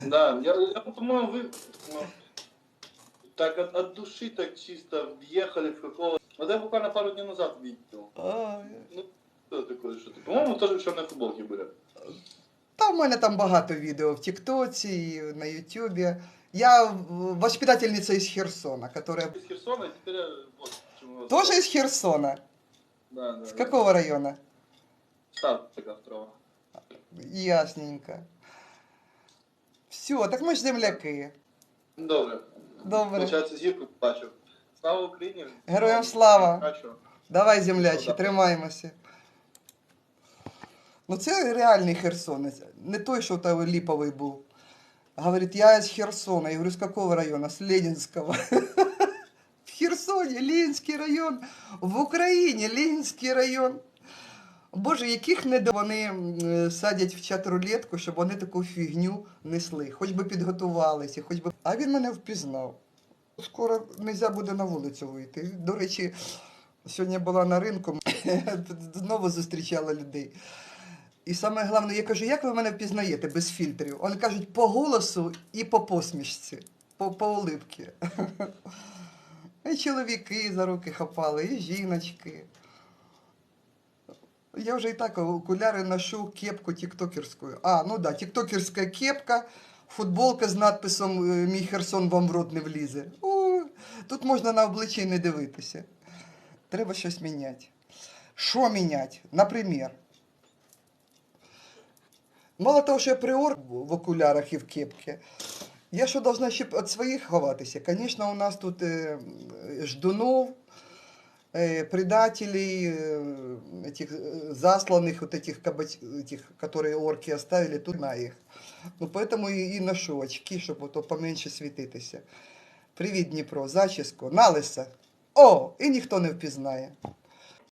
Да, я, я по-моему, вы ну, так от, от души так чисто въехали в какого Вот я буквально пару дней назад видел. А, Ну, что такое, что ты? По-моему, тоже в черной футболке были. Та в мене там багато відео в Тіктоці, і на Ютубі. Я в- воспитательниця із Херсона, которая Из Херсона, и теперь я вот почему вас- тоже из Херсона. Да, да. С да. какого района? Штат такая второго. Ясненько. Все, так ми ж земляки. Добре. Добре. Получається, зірку бачив. Слава Україні! Героям слава! Бачу. Давай, землячі, тримаємося. Ну це реальний херсонець. Не той, що там ліповий був. Говорить, я из Херсона. Я говорю, с какого района? С Ленинского. В Херсоні, Ленінський район. В Україні Ленінський район. Боже, яких не вони садять в чат рулетку, щоб вони таку фігню несли. Хоч би підготувалися, хоч би. А він мене впізнав. Скоро не буде на вулицю вийти. До речі, сьогодні була на ринку, знову зустрічала людей. І саме головне, я кажу, як ви мене впізнаєте без фільтрів? Вони кажуть, по голосу і по посмішці, по, по улипці. І чоловіки за руки хапали, і жіночки. Я вже і так окуляри ношу кепку тіктокерську. А, ну да, тіктокерська кепка, футболка з надписом е, Мій Херсон вам в рот не влізе. О, тут можна на обличчя не дивитися. Треба щось міняти. Що міняти? Наприклад, Мало того, що я приор в окулярах і в кепці, я що должна ще від своїх ховатися? Звісно, у нас тут е, ждунов, предателей, э, этих э, засланных, вот этих, кабач... этих, которые орки оставили, тут на их. Ну, поэтому и, и ношу очки, чтобы то поменше світитися. Привіт, Дніпро, зачіску, налиса. О, і ніхто не впізнає.